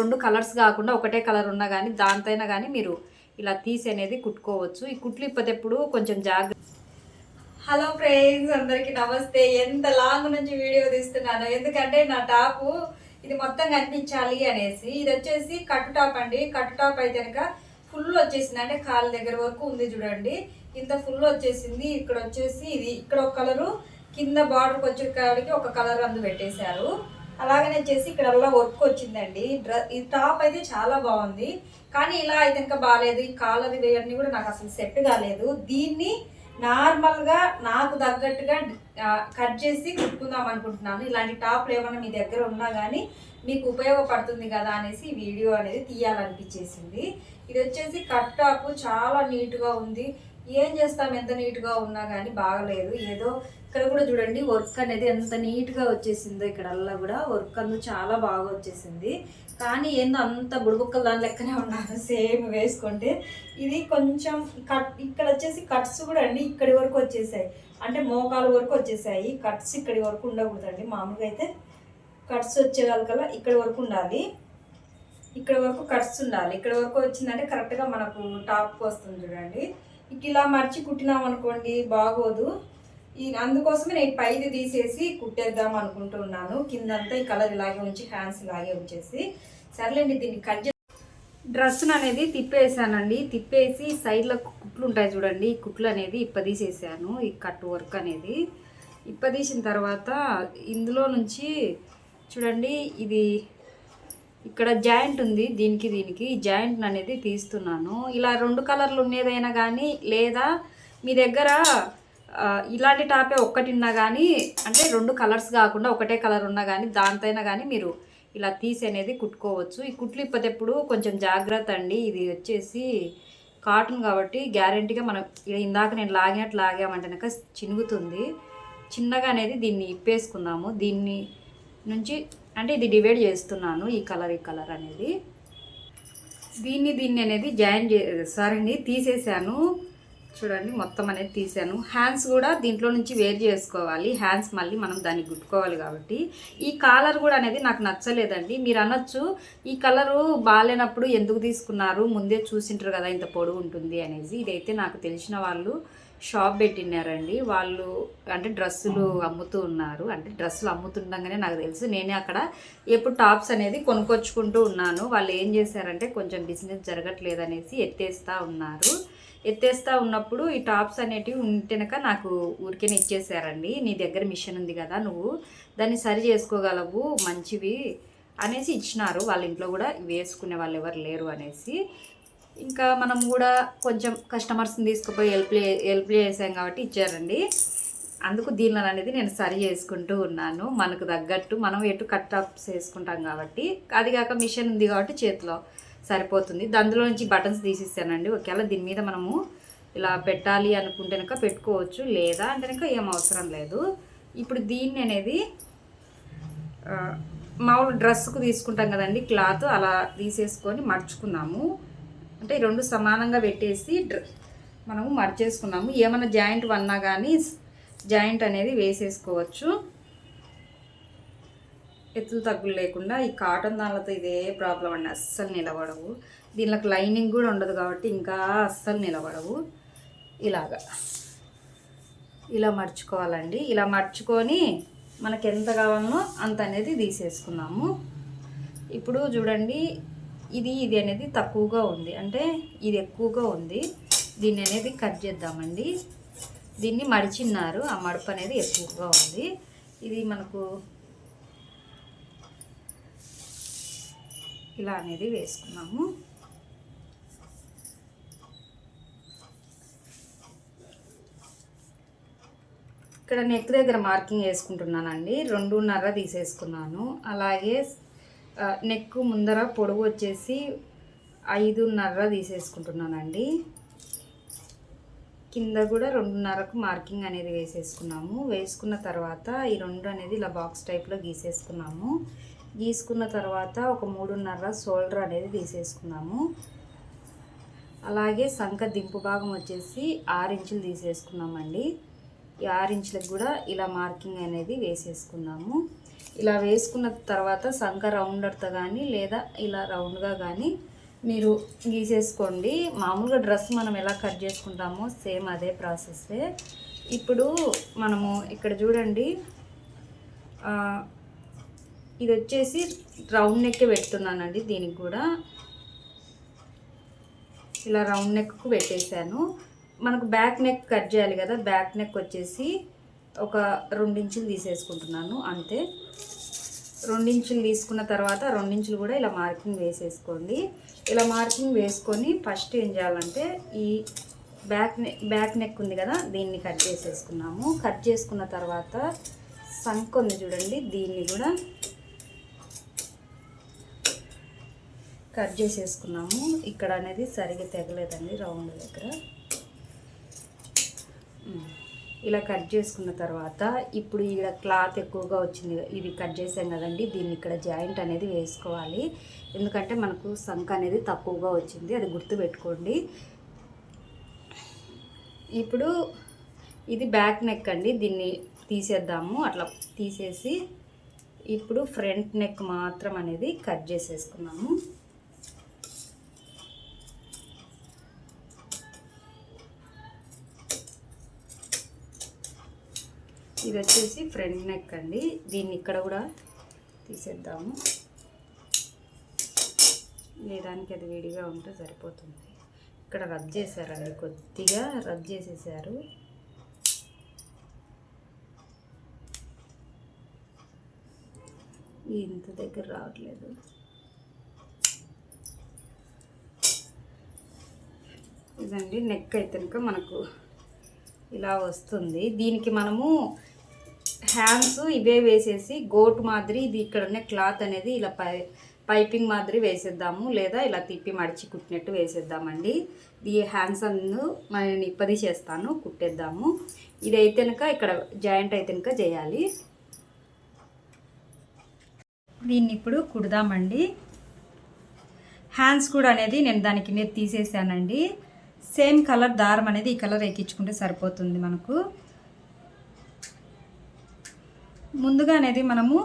రెండు కలర్స్ కాకుండా ఒకటే కలర్ ఉన్నా కానీ దాంతైనా కానీ మీరు ఇలా తీసి అనేది కుట్టుకోవచ్చు. ఈ కుట్లు ఇప్పటిప్పుడు కొంచెం జాగ్రత్త హలో ఫ్రెండ్స్ అందరికీ నమస్తే. ఎంత లాంగ్ నుంచి వీడియో తీస్తున్నాను. ఎందుకంటే నా టాపు ఇది మొత్తం కనిపించాలి అనేసి. ఇది వచ్చేసి కట్టు టాప్ అండి. కట్టు టాప్ అయితే కనుక ఫుల్ వచ్చేసింది. అంటే కాళ్ళ దగ్గర వరకు ఉంది చూడండి. ఇంత ఫుల్ వచ్చేసింది. ఇక్కడ వచ్చేసి ఇది ఇక్కడ ఒక కలరు. కింద బార్డర్కి వచ్చే కాడికి ఒక కలర్ అందు పెట్టేశారు. అలాగనే చేసి ఇక్కడ వర్క్ వచ్చిందండి. డ్ర ఈ టాప్ అయితే చాలా బాగుంది. కానీ ఇలా అయితే ఇంకా బాగాలేదు ఈ కాలర్ ఇవన్నీ కూడా నాకు అసలు సెట్ కాలేదు. దీన్ని నార్మల్గా నాకు తగ్గట్టుగా కట్ చేసి కుట్టుకుందాం అనుకుంటున్నాను. ఇలాంటి టాప్లు ఏమైనా మీ దగ్గర ఉన్నా కానీ మీకు ఉపయోగపడుతుంది కదా అనేసి వీడియో అనేది తీయాలనిపించేసింది. ఇది వచ్చేసి కట్ టాప్ చాలా నీట్గా ఉంది. ఏం చేస్తాం? ఎంత నీట్గా ఉన్నా కానీ బాగలేదు. ఏదో ఇక్కడ కూడా చూడండి వర్క్ అనేది ఎంత నీట్గా వచ్చేసిందో ఇక్కడల్లా కూడా. వర్క్ అందు చాలా బాగా వచ్చేసింది. కానీ ఏందో అంత బుడబుక్కలు దాని లెక్కనే ఉన్నారు సేమ్ వేసుకుంటే. ఇది కొంచెం కట్ ఇక్కడ వచ్చేసి కట్స్ కూడా అండి ఇక్కడి వరకు వచ్చేసాయి. అంటే మోకాల వరకు వచ్చేసాయి. కట్స్ ఇక్కడి వరకు ఉండకూడదండి. మామూలుగా అయితే కట్స్ వచ్చే ఇక్కడ ఇక్కడి వరకు ఉండాలి. ఇక్కడ వరకు కట్స్ ఉండాలి. ఇక్కడ వరకు వచ్చిందంటే కరెక్ట్గా మనకు టాప్ వస్తుంది చూడండి. ఇక ఇలా మర్చి కుట్టినాం అనుకోండి బాగోదు. ఈ అందుకోసమే నేను పైది తీసేసి కుట్టేద్దాం అనుకుంటున్నాను. కిందంతా ఈ కలర్ ఇలాగే ఉంచి హ్యాండ్స్ ఇలాగే ఉంచేసి. సర్లేండి దీన్ని కట్ చే డ్రెస్ అనేది తిప్పేసానండి. తిప్పేసి సైడ్లో కుట్లు ఉంటాయి చూడండి. ఈ కుట్లు అనేది ఇప్పదీసేసాను ఈ కట్ వర్క్ అనేది. ఇప్పదీసిన తర్వాత ఇందులో నుంచి చూడండి ఇది ఇక్కడ జాయింట్ ఉంది. దీనికి దీనికి జాయింట్ అనేది తీస్తున్నాను. ఇలా రెండు కలర్లు ఉన్నదైనా కానీ లేదా మీ దగ్గర ఇలాంటి టాపే ఒక్కటిన్నా కానీ అంటే రెండు కలర్స్ కాకుండా ఒకటే కలర్ ఉన్నా కానీ దాంతైనా కానీ మీరు ఇలా తీసి అనేది కుట్టుకోవచ్చు. ఈ కుట్లు ఇప్పటిప్పుడు కొంచెం జాగ్రత్త అండి. ఇది వచ్చేసి కాటన్ కాబట్టి గ్యారంటీగా మనం ఇందాక నేను లాగినట్టు లాగామంటే కనుక చినుగుతుంది. చిన్నగా అనేది దీన్ని ఇప్పేసుకుందాము. దీన్ని నుంచి అంటే ఇది డివైడ్ చేస్తున్నాను ఈ కలర్ ఈ కలర్ అనేది. దీన్ని దీన్ని అనేది జాయిన్ చే సారీ తీసేసాను. చూడండి మొత్తం అనేది తీసాను. హ్యాండ్స్ కూడా దీంట్లో నుంచి వేర్ చేసుకోవాలి. హ్యాండ్స్ మళ్ళీ మనం దాన్ని గుట్టుకోవాలి కాబట్టి. ఈ కాలర్ కూడా అనేది నాకు నచ్చలేదండి. మీరు అనొచ్చు ఈ కలరు బాగాలేనప్పుడు ఎందుకు తీసుకున్నారు? ముందే చూసింటారు కదా ఇంత పొడవు ఉంటుంది అనేసి. ఇదైతే నాకు తెలిసిన వాళ్ళు షాప్ పెట్టినారండి. వాళ్ళు అంటే డ్రెస్సులు అమ్ముతూ ఉన్నారు. అంటే డ్రెస్సులు అమ్ముతుండగానే నాకు తెలుసు. నేనే అక్కడ ఎప్పుడు టాప్స్ అనేది కొనుక్కొచ్చుకుంటూ ఉన్నాను. వాళ్ళు ఏం చేశారంటే కొంచెం బిజినెస్ జరగట్లేదు అనేసి ఎత్తేస్తూ ఉన్నారు. ఎత్తేస్తా ఉన్నప్పుడు ఈ టాప్స్ అనేటివి ఉంటేనక నాకు ఊరికే ఇచ్చేసారండి. నీ దగ్గర మిషన్ ఉంది కదా నువ్వు దాన్ని సరి చేసుకోగలవు మంచివి అనేసి ఇచ్చినారు. వాళ్ళ ఇంట్లో కూడా వేసుకునే వాళ్ళు ఎవరు లేరు అనేసి. ఇంకా మనం కూడా కొంచెం కస్టమర్స్ని తీసుకుపోయి హెల్ప్ హెల్ప్ చేసాం కాబట్టి ఇచ్చారండి. అందుకు దీనిలో అనేది నేను సరి చేసుకుంటూ ఉన్నాను. మనకు తగ్గట్టు మనం ఎటు కట్ టాప్స్ వేసుకుంటాం కాబట్టి. అది కాక మిషన్ ఉంది కాబట్టి చేతిలో. సరిపోతుంది. అందులో నుంచి బటన్స్ తీసిస్తానండి ఒకవేళ దీని మీద మనము ఇలా పెట్టాలి అనుకుంటే కనుక పెట్టుకోవచ్చు. లేదా అంటే కనుక ఏం అవసరం లేదు. ఇప్పుడు దీన్ని అనేది మామూలు డ్రెస్కు తీసుకుంటాం కదండి. క్లాత్ అలా తీసేసుకొని మర్చుకున్నాము. అంటే రెండు సమానంగా పెట్టేసి డ్ర మనము మర్చేసుకున్నాము. ఏమైనా జాయింట్ వన్నా కానీ జాయింట్ అనేది వేసేసుకోవచ్చు. ఎత్తులు తగ్గులు లేకుండా ఈ కాటన్ దానిలతో ఇదే ప్రాబ్లం అండి. అస్సలు నిలబడవు. దీనిలోకి లైనింగ్ కూడా ఉండదు కాబట్టి ఇంకా అస్సలు నిలబడవు. ఇలాగా. ఇలా మర్చుకోవాలండి. ఇలా మర్చుకొని మనకి ఎంత కావాలనో అంత అనేది తీసేసుకున్నాము ఇప్పుడు చూడండి ఇది ఇది అనేది తక్కువగా ఉంది. అంటే ఇది ఎక్కువగా ఉంది. దీన్ని అనేది కట్ చేద్దామండి. దీన్ని మడిచిన్నారు. ఆ మడుపు అనేది ఎక్కువగా ఉంది. ఇది మనకు ఇలా అనేది వేసుకున్నాము. ఇక్కడ నెక్ దగ్గర మార్కింగ్ వేసుకుంటున్నానండి. రెండున్నర తీసేసుకున్నాను. అలాగే నెక్ ముందర పొడవు వచ్చేసి ఐదున్నర తీసేసుకుంటున్నానండి. కింద కూడా రెండున్నరకు మార్కింగ్ అనేది వేసేసుకున్నాము. వేసుకున్న తర్వాత ఈ రెండు అనేది ఇలా బాక్స్ టైప్లో గీసేసుకున్నాము. గీసుకున్న తర్వాత ఒక మూడున్నర షోల్డర్ అనేది తీసేసుకున్నాము. అలాగే సంఖ దింపు భాగం వచ్చేసి ఆరు ఇంచులు తీసేసుకున్నామండి. ఈ ఆరు ఇంచులకు కూడా ఇలా మార్కింగ్ అనేది వేసేసుకున్నాము. ఇలా వేసుకున్న తర్వాత సంఖ రౌండర్తో కానీ లేదా ఇలా రౌండ్గా కానీ మీరు గీసేసుకోండి. మామూలుగా డ్రెస్ మనం ఎలా కట్ చేసుకుంటామో సేమ్ అదే ప్రాసెస్సే ఇప్పుడు మనము ఇక్కడ చూడండి. ఇది వచ్చేసి రౌండ్ నెక్ పెడుతున్నానండి దీనికి కూడా. ఇలా రౌండ్ నెక్కు పెట్టేశాను. మనకు బ్యాక్ నెక్ కట్ చేయాలి కదా బ్యాక్ నెక్ వచ్చేసి ఒక రెండించులు తీసేసుకుంటున్నాను అంతే. రెండించులు తీసుకున్న తర్వాత రెండించులు కూడా ఇలా మార్కింగ్ వేసేసుకోండి. ఇలా మార్కింగ్ వేసుకొని ఫస్ట్ ఏం చేయాలంటే ఈ బ్యాక్ నెక్ బ్యాక్ నెక్ ఉంది కదా దీన్ని కట్ చేసేసుకున్నాము. కట్ చేసుకున్న తర్వాత సంక్ ఉంది చూడండి దీన్ని కూడా కట్ చేసేసుకున్నాము. ఇక్కడ అనేది సరిగా తెగలేదండి రౌండ్ దగ్గర. ఇలా కట్ చేసుకున్న తర్వాత ఇప్పుడు ఇక్కడ క్లాత్ ఎక్కువగా వచ్చింది. ఇది కట్ చేసాం కదండి దీన్ని ఇక్కడ జాయింట్ అనేది వేసుకోవాలి. ఎందుకంటే మనకు సంక్ అనేది తక్కువగా వచ్చింది అది గుర్తుపెట్టుకోండి ఇప్పుడు ఇది బ్యాక్ నెక్ అండి దీన్ని తీసేద్దాము. అట్లా తీసేసి ఇప్పుడు ఫ్రంట్ నెక్ మాత్రం అనేది కట్ చేసేసుకున్నాము. ఇది వచ్చేసి ఫ్రంట్ నెక్ అండి. దీన్ని ఇక్కడ కూడా తీసేద్దాము. లేదానికి అది వేడిగా ఉంటే సరిపోతుంది. ఇక్కడ రబ్ చేశారండి కొద్దిగా రబ్ చేసేసారు. ఇంత దగ్గర రావట్లేదు. ఇదండి నెక్ అయితే కనుక మనకు ఇలా వస్తుంది. దీనికి మనము హ్యాండ్స్ ఇవే వేసేసి గోటు మాదిరి ఇది ఇక్కడ ఉన్న క్లాత్ అనేది ఇలా పై పైపింగ్ మాదిరి వేసేద్దాము లేదా ఇలా తిప్పి మడిచి కుట్టినట్టు వేసేద్దామండి. ఇది హ్యాండ్స్ అందు నేను ఇప్పది చేస్తాను కుట్టేద్దాము. ఇది అయితే ఇక్కడ జాయింట్ అయితే కనుక చేయాలి. దీన్ని ఇప్పుడు కుడదామండి. హ్యాండ్స్ కూడా అనేది నేను దానికి నేను తీసేసానండి. సేమ్ కలర్ దారం అనేది ఈ కలర్ ఎక్కించుకుంటే సరిపోతుంది మనకు. ముందుగా అనేది మనము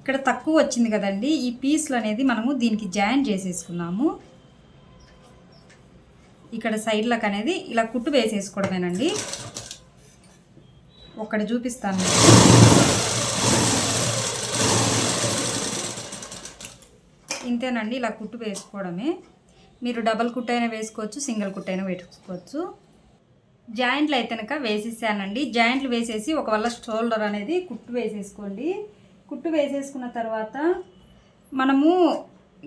ఇక్కడ తక్కువ వచ్చింది కదండి. ఈ పీస్లు అనేది మనము దీనికి జాయిన్ చేసేసుకున్నాము. ఇక్కడ సైడ్లకు అనేది ఇలా కుట్టు వేసేసుకోవడమేనండి. ఒకటి చూపిస్తాను ఇంతేనండి ఇలా కుట్టు వేసుకోవడమే. మీరు డబల్ కుట్టైనా వేసుకోవచ్చు సింగిల్ కుట్టైనా వేసుకోవచ్చు. జాయింట్లు అయితే వేసేసానండి. జాయింట్లు వేసేసి ఒకవేళ షోల్డర్ అనేది కుట్టు వేసేసుకోండి. కుట్టు వేసేసుకున్న తర్వాత మనము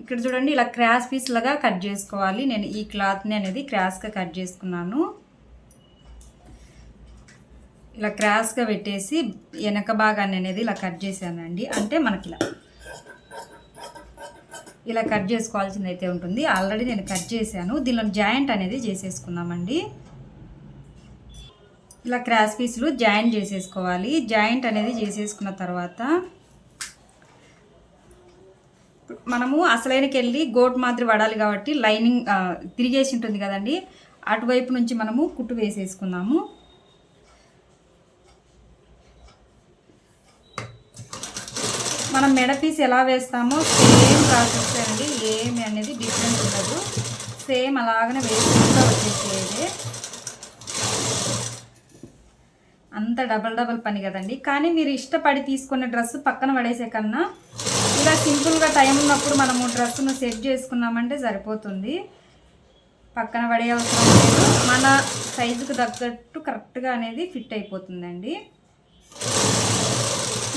ఇక్కడ చూడండి ఇలా క్రాస్ పీస్లాగా కట్ చేసుకోవాలి. నేను ఈ క్లాత్ని అనేది క్రాస్గా కట్ చేసుకున్నాను. ఇలా క్రాస్గా పెట్టేసి వెనక భాగాన్ని అనేది ఇలా కట్ చేశానండి. అంటే మనకి ఇలా ఇలా కట్ చేసుకోవాల్సింది అయితే ఉంటుంది. ఆల్రెడీ నేను కట్ చేశాను. దీనిలో జాయింట్ అనేది చేసేసుకున్నామండి. ఇలా క్రాస్ పీసులు జాయింట్ చేసేసుకోవాలి. జాయింట్ అనేది చేసేసుకున్న తర్వాత మనము అసలైనకి వెళ్ళి గోట్ మాదిరి పడాలి కాబట్టి లైనింగ్ తిరిగేసి ఉంటుంది కదండి. అటువైపు నుంచి మనము కుట్టు వేసేసుకుందాము. మనం మెడ పీస్ ఎలా వేస్తామో సేమ్ ప్రాసెస్ అండి. ఏమి అనేది డిఫరెంట్ ఉండదు. సేమ్ అలాగనే వేసుకుంటూ వచ్చేసేది అంత డబల్ డబల్ పని కదండి. కానీ మీరు ఇష్టపడి తీసుకున్న డ్రెస్ పక్కన పడేసే కన్నా ఇలా సింపుల్గా టైం ఉన్నప్పుడు మనము డ్రెస్సును సెట్ చేసుకున్నామంటే సరిపోతుంది. పక్కన పడే అవసరం లేదు. మన సైజుకు తగ్గట్టు కరెక్ట్గా అనేది ఫిట్ అయిపోతుందండి.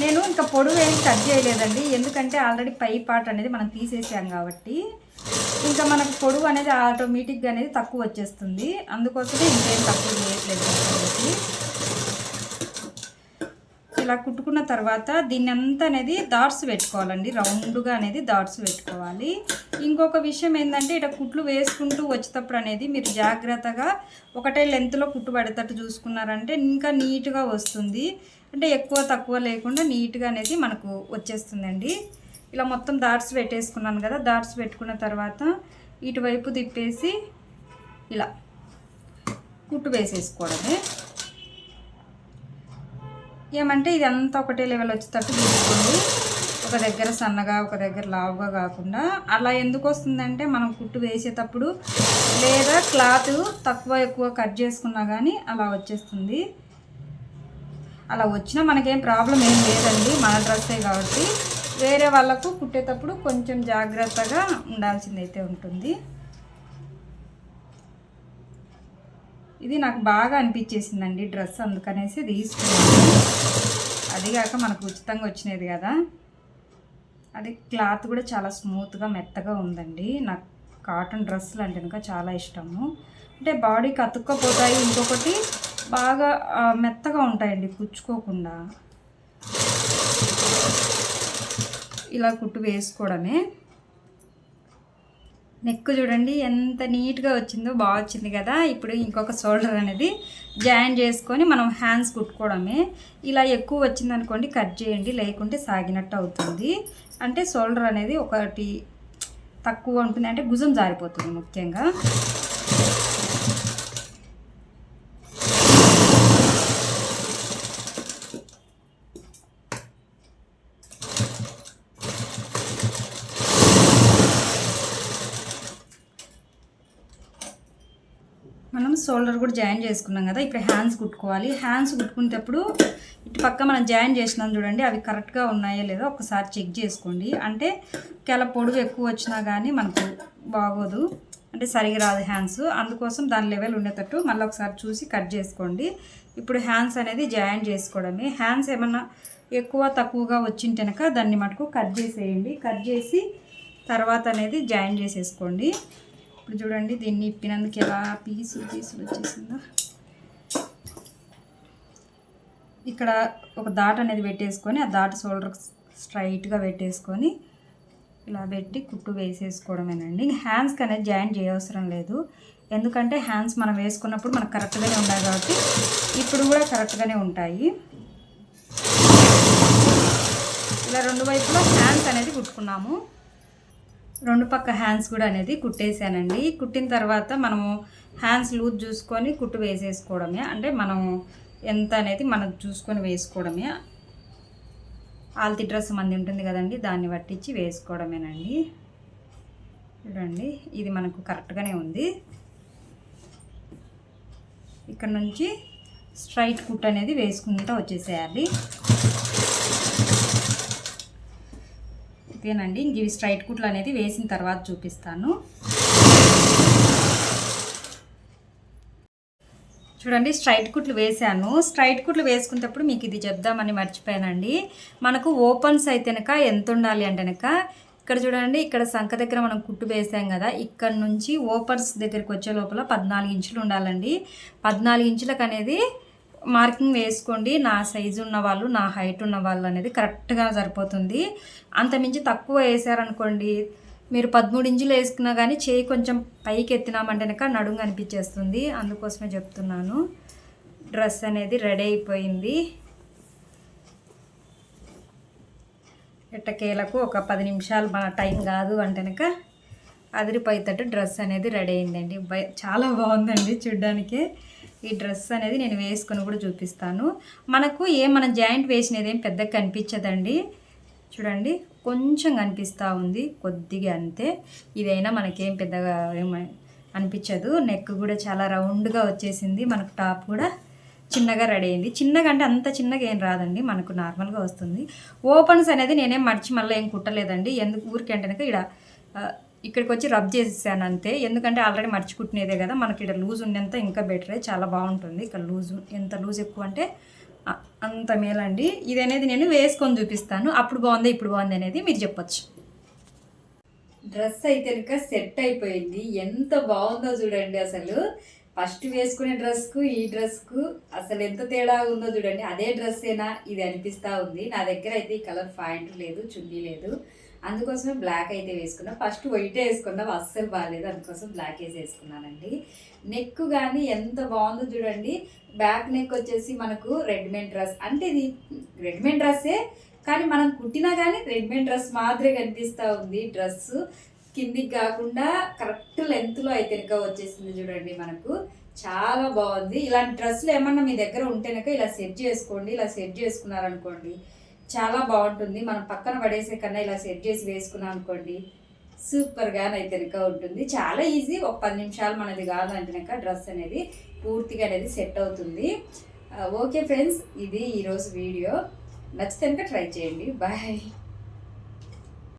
నేను ఇంకా పొడవు ఏమి కట్ చేయలేదండి. ఎందుకంటే ఆల్రెడీ పై పార్ట్ అనేది మనం తీసేసాం కాబట్టి. ఇంకా మనకు పొడవు అనేది ఆటోమేటిక్గా అనేది తక్కువ వచ్చేస్తుంది. అందుకోసమే ఇంకేం తక్కువ చేయట్లేదు. కాబట్టి ఇలా కుట్టుకున్న తర్వాత దీన్ని అంతా అనేది డాట్స్ పెట్టుకోవాలండి. రౌండ్గా అనేది డాట్స్ పెట్టుకోవాలి. ఇంకొక విషయం ఏంటంటే ఇట కుట్లు వేసుకుంటూ వచ్చేటప్పుడు అనేది మీరు జాగ్రత్తగా ఒకటే లెంత్లో కుట్టు పడేటట్టు చూసుకున్నారంటే ఇంకా నీట్గా వస్తుంది. అంటే ఎక్కువ తక్కువ లేకుండా నీట్గా అనేది మనకు వచ్చేస్తుందండి. ఇలా మొత్తం డాట్స్ పెట్టేసుకున్నాను కదా డాట్స్ పెట్టుకున్న తర్వాత ఇటువైపు తిప్పేసి ఇలా కుట్టు వేసేసుకోవడమే. ఏమంటే ఇది అంతా ఒకటే లెవెల్ వచ్చేటట్టు తీసుకోండి. ఒక దగ్గర సన్నగా ఒక దగ్గర లావుగా కాకుండా అలా ఎందుకు వస్తుందంటే మనం కుట్టు వేసేటప్పుడు లేదా క్లాత్ తక్కువ ఎక్కువ కట్ చేసుకున్నా కానీ అలా వచ్చేస్తుంది. అలా వచ్చినా మనకేం ప్రాబ్లం ఏం లేదండి. మన డ్రెస్సే కాబట్టి వేరే వాళ్ళకు కుట్టేటప్పుడు కొంచెం జాగ్రత్తగా ఉండాల్సిందైతే ఉంటుంది. ఇది నాకు బాగా అనిపించేసిందండి డ్రెస్ అందుకనేసి తీసుకున్నాను అదిగాక మనకు ఉచితంగా వచ్చినది కదా. అది క్లాత్ కూడా చాలా స్మూత్గా మెత్తగా ఉందండి. నాకు కాటన్ డ్రెస్సులు అంటే ఇంకా చాలా ఇష్టము. అంటే బాడీకి అతుక్కపోతాయి. ఇంకొకటి బాగా మెత్తగా ఉంటాయండి. కుచ్చుకోకుండా ఇలా కుట్టు వేసుకోవడమే. నెక్ చూడండి ఎంత నీట్గా వచ్చిందో బాగా వచ్చింది కదా. ఇప్పుడు ఇంకొక షోల్డర్ అనేది జాయిన్ చేసుకొని మనం హ్యాండ్స్ కుట్టుకోవడమే. ఇలా ఎక్కువ వచ్చింది అనుకోండి కట్ చేయండి లేకుంటే సాగినట్టు అవుతుంది. అంటే షోల్డర్ అనేది ఒకటి తక్కువ ఉంటుంది అంటే భుజం జారిపోతుంది ముఖ్యంగా మనం షోల్డర్ కూడా జాయిన్ చేసుకున్నాం కదా ఇప్పుడు హ్యాండ్స్ కుట్టుకోవాలి. హ్యాండ్స్ కుట్టుకునేటప్పుడు ఇటు పక్క మనం జాయిన్ చేసినాం చూడండి అవి కరెక్ట్గా ఉన్నాయో లేదో ఒకసారి చెక్ చేసుకోండి. అంటే చాలా పొడుగు ఎక్కువ వచ్చినా కానీ మనకు బాగోదు. అంటే సరిగా రాదు హ్యాండ్స్ అందుకోసం దాని లెవెల్ ఉండేటట్టు మళ్ళీ ఒకసారి చూసి కట్ చేసుకోండి. ఇప్పుడు హ్యాండ్స్ అనేది జాయిన్ చేసుకోవడమే. హ్యాండ్స్ ఏమన్నా ఎక్కువ తక్కువగా వచ్చింటెనక దాన్ని మటుకు కట్ చేసేయండి. కట్ చేసి తర్వాత అనేది జాయిన్ చేసేసుకోండి. ఇప్పుడు చూడండి దీన్ని ఇప్పినందుకు ఎలా పీసులు పీసులు వచ్చేసిందో. ఇక్కడ ఒక దాట్ అనేది పెట్టేసుకొని ఆ దాట్ షోల్డర్ స్ట్రైట్గా పెట్టేసుకొని ఇలా పెట్టి కుట్టు వేసేసుకోవడమేనండి. హ్యాండ్స్కి అనేది జాయిన్ చేయవసరం లేదు. ఎందుకంటే హ్యాండ్స్ మనం వేసుకున్నప్పుడు మనకు కరెక్ట్గానే ఉన్నాయి కాబట్టి ఇప్పుడు కూడా కరెక్ట్గానే ఉంటాయి. ఇలా రెండు వైపులా హ్యాండ్స్ అనేది కుట్టుకున్నాము. రెండు పక్క హ్యాండ్స్ కూడా అనేది కుట్టేసానండి కుట్టిన తర్వాత మనము హ్యాండ్స్ లూజ్ చూసుకొని కుట్టు వేసేసుకోవడమే. అంటే మనం ఎంత అనేది మనం చూసుకొని వేసుకోవడమే. ఆల్తి డ్రెస్ మంది ఉంటుంది కదండి దాన్ని పట్టించి వేసుకోవడమేనండి. చూడండి ఇది మనకు కరెక్ట్గానే ఉంది. ఇక్కడ నుంచి స్ట్రైట్ కుట్ అనేది వేసుకుంటూ వచ్చేసేయాలి. ఇదేనండి ఇంక ఇవి స్ట్రైట్ కుట్లు అనేది వేసిన తర్వాత చూపిస్తాను. చూడండి స్ట్రైట్ కుట్లు వేసాను స్ట్రైట్ కుట్లు వేసుకునేటప్పుడు మీకు ఇది చెప్దామని మర్చిపోయానండి. మనకు ఓపెన్స్ అయితేనక ఎంత ఉండాలి అంటేనక ఇక్కడ చూడండి ఇక్కడ సంఖ దగ్గర మనం కుట్టు వేసాం కదా ఇక్కడ నుంచి ఓపెన్స్ దగ్గరికి వచ్చే లోపల పద్నాలుగు ఇంచులు ఉండాలండి. పద్నాలుగు ఇంచులకు అనేది మార్కింగ్ వేసుకోండి. నా సైజు ఉన్న వాళ్ళు నా హైట్ ఉన్న వాళ్ళు అనేది కరెక్ట్గా సరిపోతుంది. అంతమించి తక్కువ వేసారనుకోండి మీరు పదమూడు ఇంచులు వేసుకున్నా కానీ చేయి కొంచెం పైకి ఎత్తినామంటేనక నడుము అనిపించేస్తుంది. అందుకోసమే చెప్తున్నాను. డ్రెస్ అనేది రెడీ అయిపోయింది. ఎట్టకేలకు ఒక పది నిమిషాలు మన టైం కాదు అంటే కనుక అదిరిపోయేటట్టు డ్రెస్ అనేది రెడీ అయిందండి. బై చాలా బాగుందండి చూడ్డానికి. ఈ డ్రెస్ అనేది నేను వేసుకొని కూడా చూపిస్తాను. మనకు ఏ మన జాయింట్ వేసినది ఏం పెద్దగా కనిపించదండి. చూడండి కొంచెం కనిపిస్తూ ఉంది. కొద్దిగా అంతే. ఇదైనా మనకేం పెద్దగా అనిపించదు. నెక్ కూడా చాలా రౌండ్గా వచ్చేసింది. మనకు టాప్ కూడా చిన్నగా రెడీ అయింది. చిన్నగా అంటే అంత చిన్నగా ఏం రాదండి. మనకు నార్మల్గా వస్తుంది. ఓపెన్స్ అనేది నేనేం మర్చి మళ్ళీ ఏం కుట్టలేదండి. ఎందుకు? ఊరికే అంటే ఇక్కడ ఇక్కడికి వచ్చి రబ్ చేసేసాను అంతే ఎందుకంటే ఆల్రెడీ మర్చిపుట్టినదే కదా మనకి ఇక్కడ లూజ్ ఉండేంత ఇంకా బెటరే చాలా బాగుంటుంది. ఇక్కడ లూజ్ ఎంత లూజ్ ఎక్కువ అంటే అంత మేలండి. ఇది అనేది నేను వేసుకొని చూపిస్తాను. అప్పుడు బాగుంది ఇప్పుడు బాగుంది అనేది మీరు చెప్పొచ్చు. డ్రెస్ అయితే కనుక సెట్ అయిపోయింది. ఎంత బాగుందో చూడండి అసలు. ఫస్ట్ వేసుకునే డ్రెస్కు ఈ డ్రెస్కు అసలు ఎంత తేడా ఉందో చూడండి. అదే డ్రెస్సేనా ఇది అనిపిస్తూ ఉంది. నా దగ్గర అయితే ఈ కలర్ ప్యాంట్ లేదు చున్నీ లేదు. అందుకోసమే బ్లాక్ అయితే వేసుకున్నా. ఫస్ట్ వైట్ వేసుకుందాం అస్సలు బాగాలేదు అందుకోసం బ్లాక్ వేసి వేసుకున్నానండి. నెక్ కానీ ఎంత బాగుందో చూడండి. బ్యాక్ నెక్ వచ్చేసి మనకు రెడీమేడ్ డ్రెస్ అంటే ఇది రెడీమేడ్ డ్రెస్సే కానీ మనం కుట్టినా కానీ రెడీమేడ్ డ్రెస్ మాదిరే కనిపిస్తూ ఉంది డ్రెస్ కిందికి కాకుండా కరెక్ట్ లెంత్లో అయితే కనుక వచ్చేసింది చూడండి మనకు. చాలా బాగుంది. ఇలాంటి డ్రెస్సులు ఏమన్నా మీ దగ్గర ఉంటేనక ఇలా సెట్ చేసుకోండి. ఇలా సెట్ చేసుకున్నారనుకోండి. చాలా బాగుంటుంది. మనం పక్కన పడేసే కన్నా ఇలా సెట్ చేసి వేసుకున్నాం అనుకోండి సూపర్గా అయితే కనుక ఉంటుంది. చాలా ఈజీ ఒక పది నిమిషాలు మనది కాదంటే కనుక డ్రెస్ అనేది పూర్తిగా అనేది సెట్ అవుతుంది. ఓకే ఫ్రెండ్స్ ఇది ఈరోజు వీడియో. నచ్చితే కనుక ట్రై చేయండి. బాయ్